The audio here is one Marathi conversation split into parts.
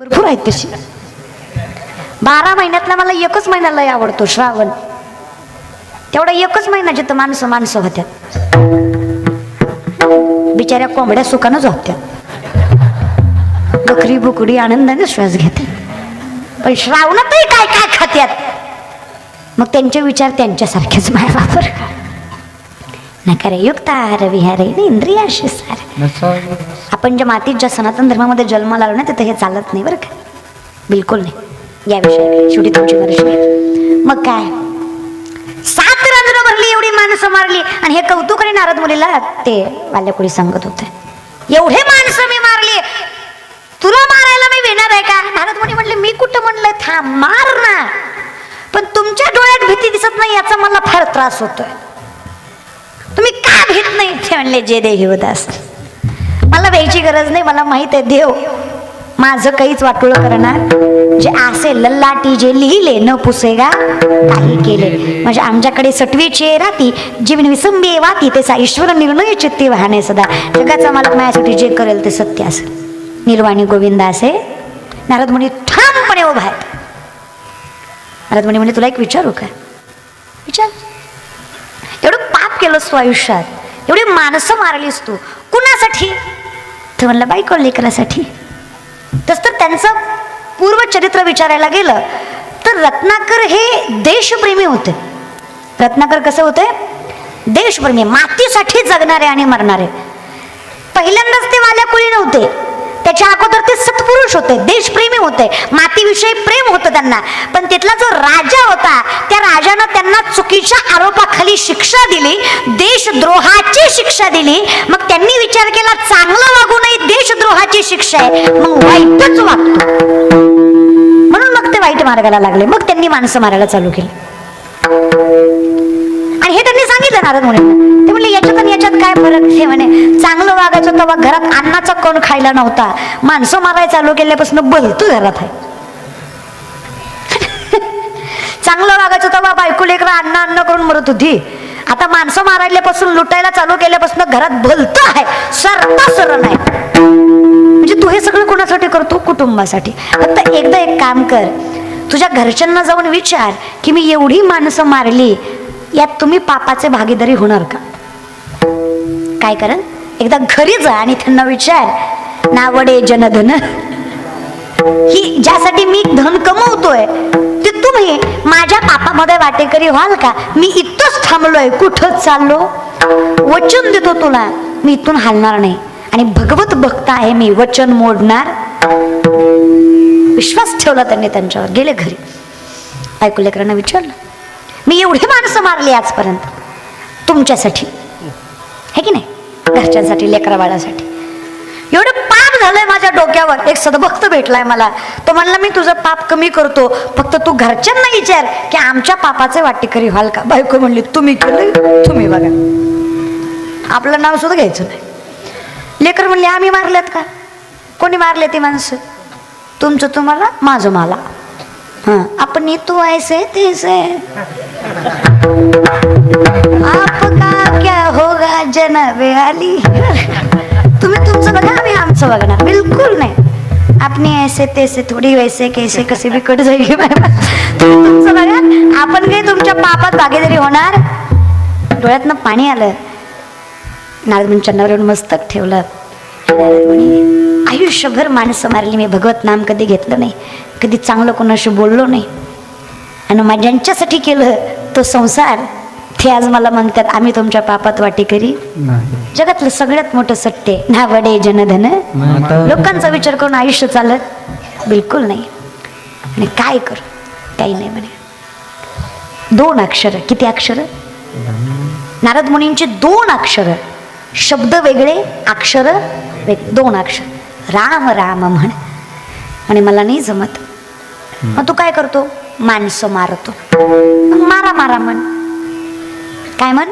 भरपूर आहेत तशी बारा महिन्यातला मला एकच महिना लय आवडतो श्रावण. तेवढा एकच महिना जिथं माणसं माणसं होत्यात. बिचाऱ्या कोंबड्या सुखानं झोपत्यात. बकरी बुकडी आनंदाने श्वास घेतात पण श्रावणातही काय काय खात्यात? मग त्यांचे विचार त्यांच्यासारखेच माय वापर नकारे युक्त विहार इंद्रियाशी सार आपण ज्या मातीत ज्या सनातन धर्मामध्ये जन्माला आलो ना तिथं हे चालत नाही बरं का? बिलकुल नाही. या विषयाकडे. शेवटी तुमची मर्जी मग काय? सात रंध्र भरली एवढी माणसं मारली. आणि हे कौतुक आणि नारद मुलीला ते वाल्याकुडी सांगत होते. एवढे माणसं मी मारली. तुला मारायला मी विणार आहे का? नारद मुली म्हणले मी कुठं म्हणलंय थांब मार ना. पण तुमच्या डोळ्यात भीती दिसत नाही याचा मला फार त्रास होतोय. तुम्ही नाही ते म्हणले जे देही होत मला भ्यायची गरज नाही मला माहीत आहे देव. माझं काहीच वाटोळ करणार. जे असे लल्लाटी जे लिहिले न पुसेगा काही केले. म्हणजे आमच्याकडे सटवीचे राती जीवन विसंबे वाती तसा ईश्वर निर्णय चित्ती वाहणे सदा. जगाचा मालक माझ्यासाठी जे करेल ते सत्य असेल. निर्वाणी गोविंद असे. नारद म्हणे ठामपणे उभा आहेत. नारद म्हणे म्हणजे तुला एक विचारू का? विचार केलंस तू आयुष्यात? एवढी माणसं मारलीस तू. कुणासाठी? तर म्हणलं बायको लेकरासाठी. तस तर त्यांचं पूर्वचरित्र विचारायला गेलं तर रत्नाकर हे देशप्रेमी होते. रत्नाकर कसे होते? देशप्रेमी मातीसाठी जगणारे आणि मरणारे. पहिल्यांदाच ते वाल्या कुळी नव्हते. त्याच्या अगोदर ते सत्पुरुष होते देशप्रेमी होते. मातीविषयी प्रेम होतं त्यांना. पण तिथला जो राजा होता त्या राजानं त्यांना चुकीच्या आरोपाखाली शिक्षा दिली देशद्रोहाची शिक्षा दिली. मग त्यांनी विचार केला चांगलं वागू नाही देशद्रोहाची शिक्षा आहे. मग वाईटच वागतो. म्हणून मग ते वाईट मार्गाला लागले. मग त्यांनी माणसं मारायला चालू केली. आणि हे त्यांनी सांगितलं नारद मुनी ते म्हणले याच्यात काय फरक? ते म्हणे चांगलं वागायचं तेव्हा घरात अन्नाचा कोण खायला नव्हता. माणसं मारायला चालू केल्यापासून बलतो घरात आहे. चांगलं वागायचं तेव्हा बायको लेकरं अन्न अन्न करून मरत होती. आता माणसं मारायल्यापासून लुटायला चालू केल्यापासून घरात भलतं आहे. सरता सरळ नाही म्हणजे तू हे सगळं कोणासाठी करतो? कुटुंबासाठी. फक्त एकदा एक काम कर. तुझ्या घरच्यांना जाऊन विचार की मी एवढी माणसं मारली यात तुम्ही पापाचे भागीदारी होणार का? काय करण? एकदा घरी जा आणि त्यांना विचार. नावडे जनधन. ही ज्यासाठी मी धन कमवतोय ते तुम्ही माझ्या पापामध्ये वाटेकरी व्हाल का? मी इथंच थांबलोय कुठं चाललो? वचन देतो तुला मी इथून हलणार नाही. आणि भगवत भक्त आहे मी वचन मोडणार. विश्वास ठेवला त्यांनी त्यांच्यावर गेले घरी. ऐकू लेकरांना विचारलं मी एवढी माणसं मारली आजपर्यंत? तुमच्यासाठी? हे की नाही? घरच्यांसाठी लेकरा बाळासाठी एवढं पाप झालंय माझ्या डोक्यावर. एक सदभक्त भेटलाय मला. तो म्हणला मी तुझं पाप कमी करतो. फक्त तू घरच्यांना विचार की आमच्या पापाचे वाटेकरी व्हाल का? बायको म्हणली तुम्ही केलं तुम्ही बघा. आपलं नाव सुद्धा घ्यायचं नाही. लेकर म्हणले आम्ही मारल्यात का? कोणी मारले ती माणसं? तुमचं तुम्हाला माझं मला. हां आपण तू ऐसे तैसे आपका क्या होगा जनाबे आली तुम्ही तुमचं बघा आम्ही आमचं बघणार बिलकुल नाही. आपने ऐसे तैसे थोडी वैसे कैसे कसे भी कट जाईल तुम्ही तुमचं बघा आपण काही तुमच्या पापात भागीदारी होणार डोळ्यातनं पाणी आलं. नारद म्हणून मस्तक ठेवलं. आयुष्यभर माणसं मारली मी भगवत नाम कधी घेतलं नाही. कधी चांगलं कोणाशी बोललो नाही. आणि मग ज्यांच्यासाठी केलं तो संसार ते आज मला म्हणतात आम्ही तुमच्या पापात वाटी करी. जगातलं सगळ्यात मोठं सत्य आहे. नावडे जनधन. लोकांचा विचार करून आयुष्य चालत बिलकुल नाही. आणि काय कर? काही नाही म्हणे. दोन अक्षर. किती अक्षर? नारद मुनींचे दोन अक्षर. शब्द वेगळे अक्षर वेग दोन अक्षर. राम राम म्हण. म्हणे मला नाही जमत. मग तू काय करतो? माणसं मारतो. मारा मारा म्हण. काय म्हण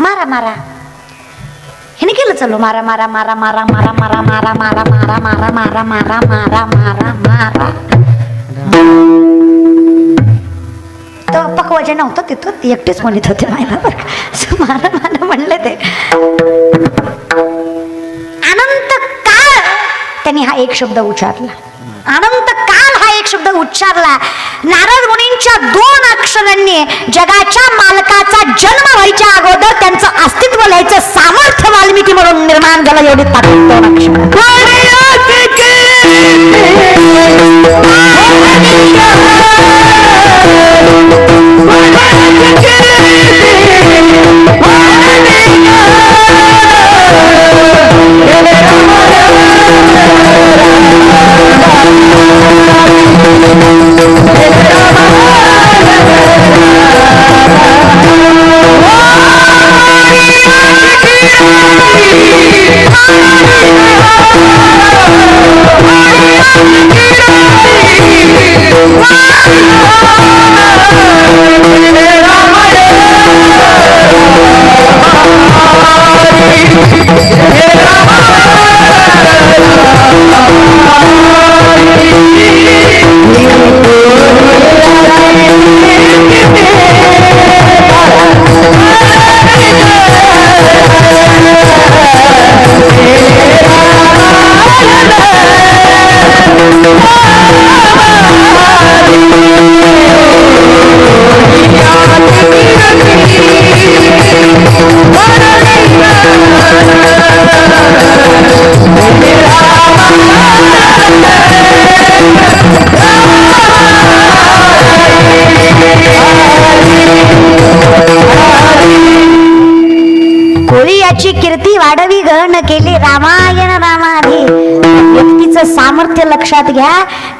मारा मारा हे केलं चलो मारा मारा मारा मारा मारा मारा मारा मारा मारा मारा मारा मारा मारा मारा मारा तर पकवाजे नव्हतं तिथं ती एकटेच म्हणत होते मायला बरं मारा मारा म्हणले ते अनंत काळ त्यांनी हा एक शब्द उच्चारला अनंत शब्द उच्चारला. नारद मुनींच्या दोन अक्षरांनी जगाच्या मालकाचा जन्म व्हायच्या अगोदर त्यांचं अस्तित्व लिहायचं सामर्थ्य वाल्मिकी म्हणून निर्माण झालं. एवढी ताकद दोन अक्षरात. कोळी सामर्थ्य लक्षात घ्या.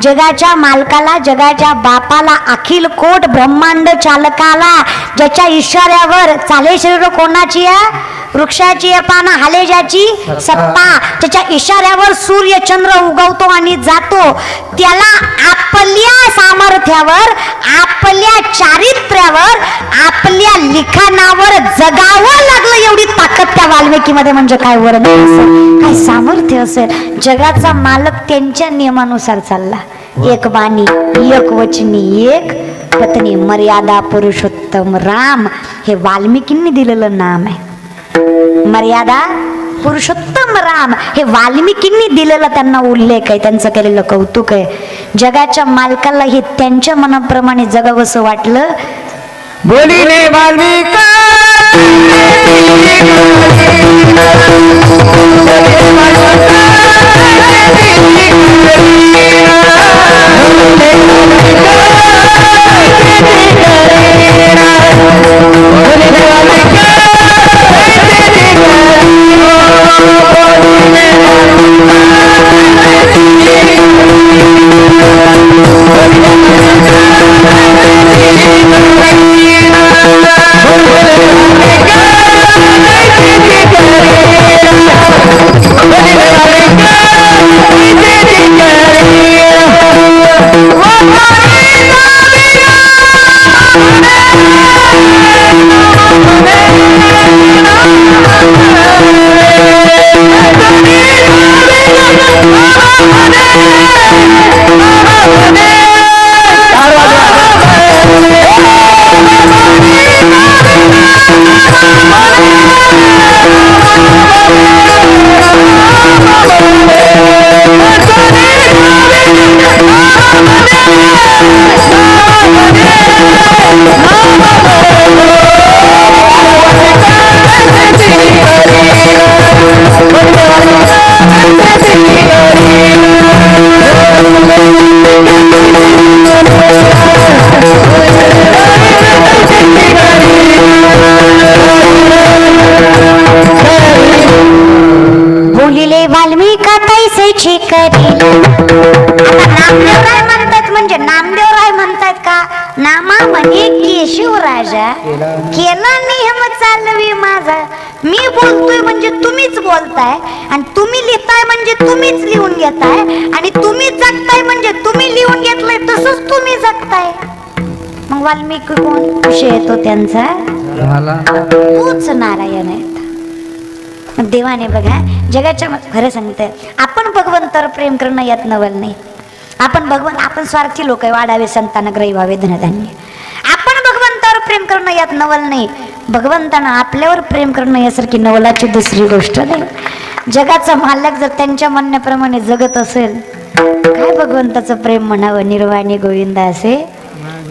जगाच्या मालकाला जगाच्या बापाला अखिल कोट ब्रह्मांड चालकाला ज्याच्या इशाऱ्यावर चाले शरीर कोणाची आहे? वृक्षाची पानं हाले ज्याची सत्ता. ज्याच्या इशाऱ्यावर सूर्य चंद्र उगवतो आणि जातो. त्याला आपल्या सामर्थ्यावर आपल्या चारित्र्यावर आपल्या लिखाणावर जगावं लागलं एवढी ताकद त्या वाल्मिकीमध्ये म्हणजे काय असेल? काय सामर्थ्य असेल? जगाचा मालक त्यांच्या नियमानुसार चालला. एक बाणी एक वचनी एक पत्नी. मर्यादा पुरुषोत्तम राम हे वाल्मिकींनी दिलेलं नाम आहे. मर्यादा पुरुषोत्तम राम हे वाल्मिकींनी दिलेला त्यांना उल्लेख आहे त्यांचं केलेलं कौतुक आहे. जगाच्या मालकाला हे त्यांच्या मनाप्रमाणे जगावंसं वाटलं. बोलीने वाल्मिका! म्हणे केशव राजा केला नियम चालवी माझा. मी बोलतोय म्हणजे तुम्हीच बोलताय आणि तुम्ही लिहिताय म्हणजे तुम्हीच लिहून घेताय आणि तुम्ही जगताय म्हणजे तुम्ही लिहून घेतलंय तसंच तुम्ही जगताय. मग वाल्मिकी कोण? विषय येतो त्यांचा. तूच नारायण आहे देवाने बघा जगाच्या खरं सांगते आपण भगवंतावर प्रेम करणं यात नवल नाही आपण भगवंत आपण स्वार्थी लोक आहे वाढावे संतान ग्रही व्हावे धनधान्य. प्रेम करणं यात नवल नाही. भगवंतानं आपल्यावर प्रेम करणं यासारखी नवलाची दुसरी गोष्ट नाही. जगाचा मालक जर त्यांच्या म्हणण्याप्रमाणे जगत असेल काय भगवंताचं प्रेम म्हणावं? निर्वाणी गोविंदा असे?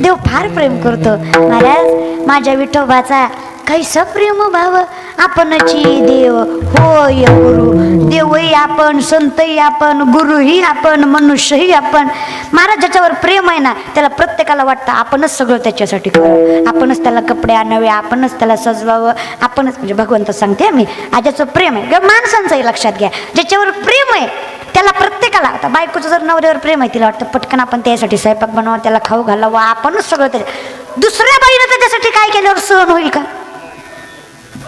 देव फार प्रेम करतो. महाराज माझ्या विठोबाचा काही प्रेम भाव आपणची देव. होय गुरु. देवही आपण संतही आपण गुरुही आपण मनुष्यही आपण. महाराज ज्याच्यावर प्रेम आहे ना त्याला प्रत्येकाला वाटतं आपणच सगळं त्याच्यासाठी करावं. आपणच त्याला कपडे आणावे आपणच त्याला सजवावं. आपणच म्हणजे भगवंत सांगते मी आज्याचं प्रेम आहे. माणसांचंही लक्षात घ्या. ज्याच्यावर प्रेम आहे त्याला प्रत्येकाला आता बायकोचं जर नवऱ्यावर प्रेम आहे तिला वाटतं पटकन आपण त्यासाठी स्वयंपाक बनवा त्याला खाऊ घालावं आपणच सगळं त्याच्या. दुसऱ्या बाईनं त्याच्यासाठी काय केल्यावर सहन होईल का?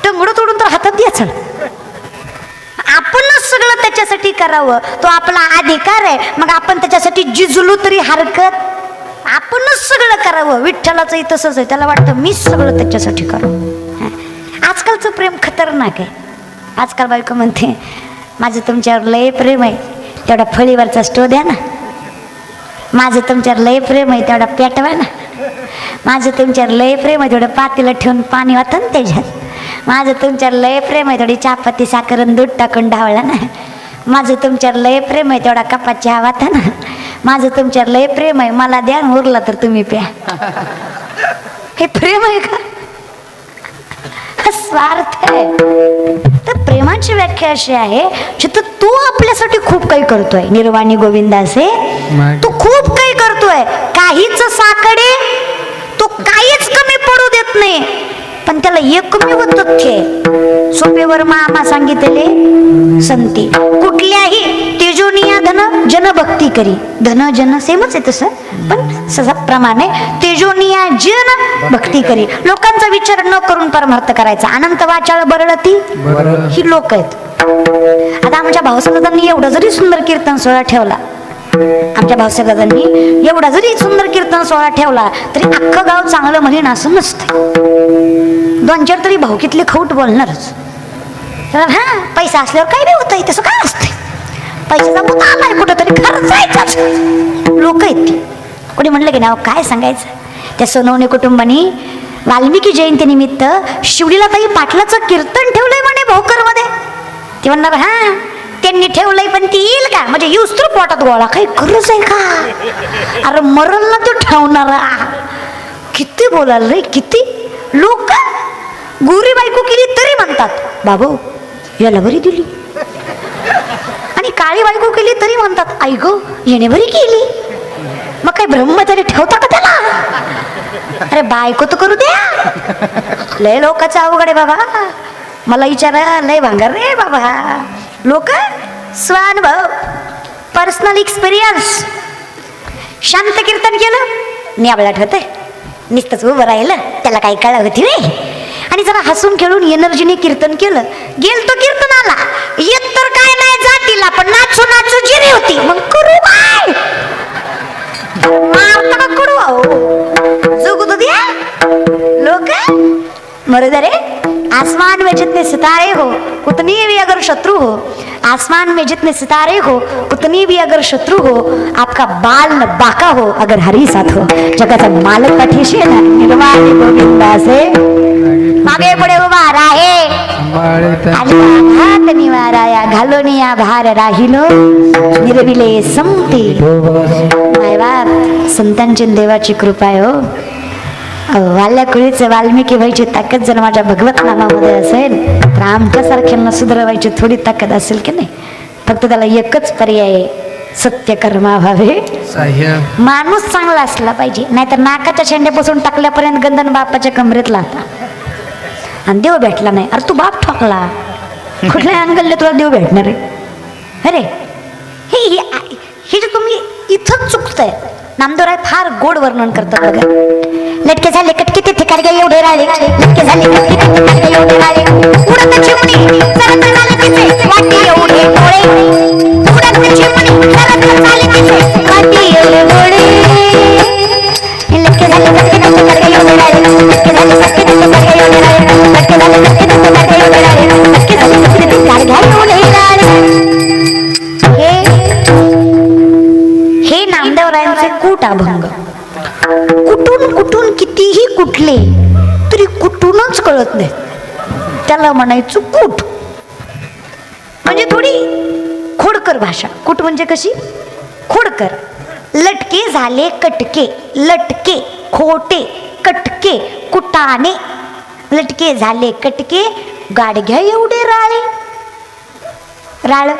टंगडं तोडून तर हातात द्यायचं आपणच सगळं त्याच्यासाठी करावं. तो आपला अधिकार आहे. मग आपण त्याच्यासाठी जिजलू तरी हरकत. आपणच सगळं करावं. विठ्ठलाचंही तसंच आहे. त्याला वाटतं मीच सगळं त्याच्यासाठी करावं आजकालचं प्रेम खतरनाक आहे. आजकाल बायको म्हणते माझं तुमच्यावर लय प्रेम आहे. तेवढा फळीवरचा स्टो द्या ना. माझं तुमच्यावर लय प्रेम आहे. तेवढा पेटवा ना. माझं तुमच्यावर लय प्रेम आहे. तेवढं पातीला ठेवून पाणी वाटतं ना त्याच्यात. माझं तुमच्यावर लय प्रेम आहे थोडी चहापत्ती साखर दूध टाकून ढावळा ना. माझं तुमच्यावर लय प्रेम आहे तेवढा कपात चहा वाटा ना. माझं तुमच्यावर लय प्रेम आहे मला द्या उरला तर तुम्ही प्या. हे प्रेम आहे का? स्वार्थ आहे. तर प्रेमाची व्याख्या अशी आहे जिथं तू आपल्यासाठी खूप काही करतोय. निर्वाणी गोविंदा असे तू खूप काही करतोय. काहीच साकडे तो काहीच कमी पडू देत नाही. त्याला एकमेव तथ्य आहे. सोपेवर मामा सांगितले संती कुठल्याही तेजोनिया धन जनभक्ती करी. धन जन सेमच आहे तसं पण सप्रमाणे तेजोनिया जन भक्ती करी. लोकांचा विचार न करून परमार्थ करायचा. अनंत वाचाळ बरळती बरं. ही लोक आहेत. आता आमच्या भाऊसाहेबांनी एवढा जरी सुंदर कीर्तन सोहळा ठेवला आमच्या भाऊसाहेबांनी एवढा जरी सुंदर कीर्तन सोहळा ठेवला तरी अख्खं गाव चांगलं म्हणेन असं नसतं दोन चार तरी भाऊकीतले खौट बोलणारच. तर हा पैसा असल्यावर काय बी होत तसं काय असतंय? पैशाचा मुद्दा आलाय कुठं तरी खरंच जायचाच लोक आहेत ती. कोणी म्हणलं की नाव काय सांगायचं? त्या सोनवणे कुटुंबानी वाल्मिकी जयंती निमित्त ताई पाटलाचं कीर्तन ठेवलंय म्हणे भोकरमध्ये ती म्हणणार हा त्यांनी ठेवलंय पण ती येईल का? म्हणजे येऊस तर पोटात गोळा. काही गरज आहे का? अरे मरल ना तू ठेवणारा. किती बोलाल रे किती? लोक गोरी बायको केली तरी म्हणतात बाबो याला बरी दिली. आणि काळी बायको केली तरी म्हणतात आई गो येणे बरी केली. मग काय ब्रह्मचारी ठेवता का त्याला? अरे बायको तर करू द्या. लय लोकाचा अवघड आहे बाबा. मला विचारा लय भांगार रे बाबा. लोक स्वानुभव पर्सनल एक्सपिरियन्स शांत कीर्तन केलं न्याबळा ठेवतंय. नुसतंच उभं राहिलं त्याला काही कळ होती वे आणि जरा हसून खेळून एनर्जीने कीर्तन केलं. गेल तो कीर्तनाला. येत तर काय नाही जातीला पण नाचू नाचू जिरी होती. मग करू काय? करू अहो. जगू तो द्या लोक? मरुदा रे आसमान में जितने सितारे हो उतनी भी अगर शत्रु हो आसमान में जितने सितारे हो उतनी भी अगर शत्रु हो आपका बाल न बाका हो अगर हरी साथ हो। जगाचा मालक पाठीशी ना निर्वाणी गोविंदा से मागे पुढे उभा राहे हात निवाराया घालून या भार राहिलो निर्विले संपती माय बाप संतांची देवाची कृपा आहे हो। वाल्या कुळीचे वाल्मिकी व्हायची ताकद जर माझ्या भगवत नामामध्ये असेल तर आमच्यासारख्यांना सुधारवायची थोडी ताकद असेल की नाही? फक्त त्याला एकच पर्याय आहे सत्य कर्मा व्हावे माणूस चांगला असला पाहिजे नाहीतर नाकाच्या शेंड्यापासून टाकल्यापर्यंत गंधन बापाच्या कमरेत लावता आणि देव भेटला नाही. अरे तू बाप ठोकला. कुठल्या अँगलने तुला देव भेटणार आहे? अरे हे हे हे जे तुम्ही इथंच चुकतंय. नामदेवराय फार गोड वर्णन करतात बघा. लटके झाले कटके तिथे ठिकाणी एवढे राहिले लटके झाले कटके तिथे एवढे राहिले उडत चिमणी चरत झाले तिचे. वाटी एवढे डोळे उडत चिमणी झाले तिचे. वाटी कुठले तरी कुठूनच कळत नाही. त्याला म्हणायचं कूट. म्हणजे थोडी खोडकर भाषा. कुठ म्हणजे कशी? खोडकर. लटके झाले कटके लटके खोटे कटके कुटाने. लटके झाले कटके गाडघ्या एवढे राळे. राळ.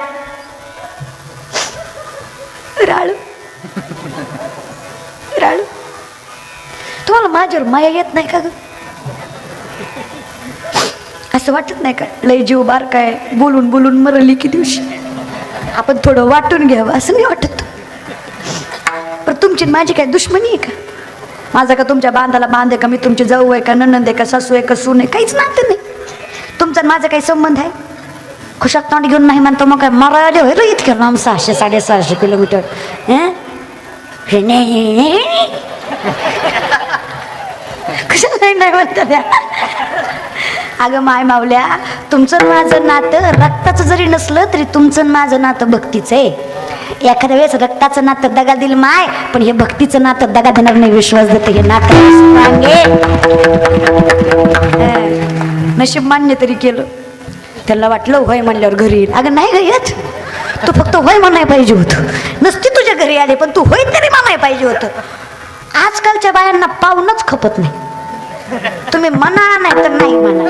राळ. राळ. तुम्हाला माझ्यावर माया येत नाही का ग? असं वाटत नाही का? लय जीव बार काय बोलून बोलून मरली की दिवशी. आपण थोडं वाटून घ्यावं असं नाही वाटत पण तुमची माझी काय दुश्मनी आहे का? माझा का तुमच्या बांधाला बांध आहे का? मी तुमची जाऊ आहे का? ननंद आहे का? सासू आहे का? सून आहे? काहीच नातं नाही. तुमचा माझा काही संबंध आहे? खुशात तोंड घेऊन नाही म्हणतो मग काय? मरायला होईल इतकं लांब सहाशे साडेसहाशे किलोमीटर. हे नाही. कशाला नाही म्हणतात त्या. अगं माय मावल्या तुमचं माझं नातं रक्ताचं जरी नसलं तरी तुमचं माझं नातं भक्तीचं आहे. एखाद्या वेळेस रक्ताचं नातं दगा दिल माय पण हे भक्तीचं नातं दगा देणार नाही विश्वास देते हे नातं. नशीब मान्य तरी केलं. त्याला वाटलं होय म्हणल्यावर घरी येईल. अगं नाही ग येत. तू फक्त होय म्हणाय पाहिजे होतं. नसती तुझ्या घरी आले पण तू होय तरी म्हणाय पाहिजे होतं. आजकालच्या बायांना पाहूनच खपत नाही. तुम्ही म्हणा नाही तर नाही म्हणा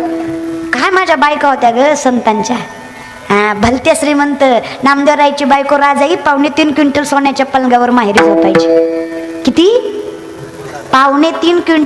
काय माझ्या बायका होत्या ग संतांच्या? भलत्या श्रीमंत नामदेवरायची बायको राजाई पावणे तीन क्विंटल सोन्याच्या पलंगावर माहेरी झोपायची. किती? पावणे तीन क्विंटल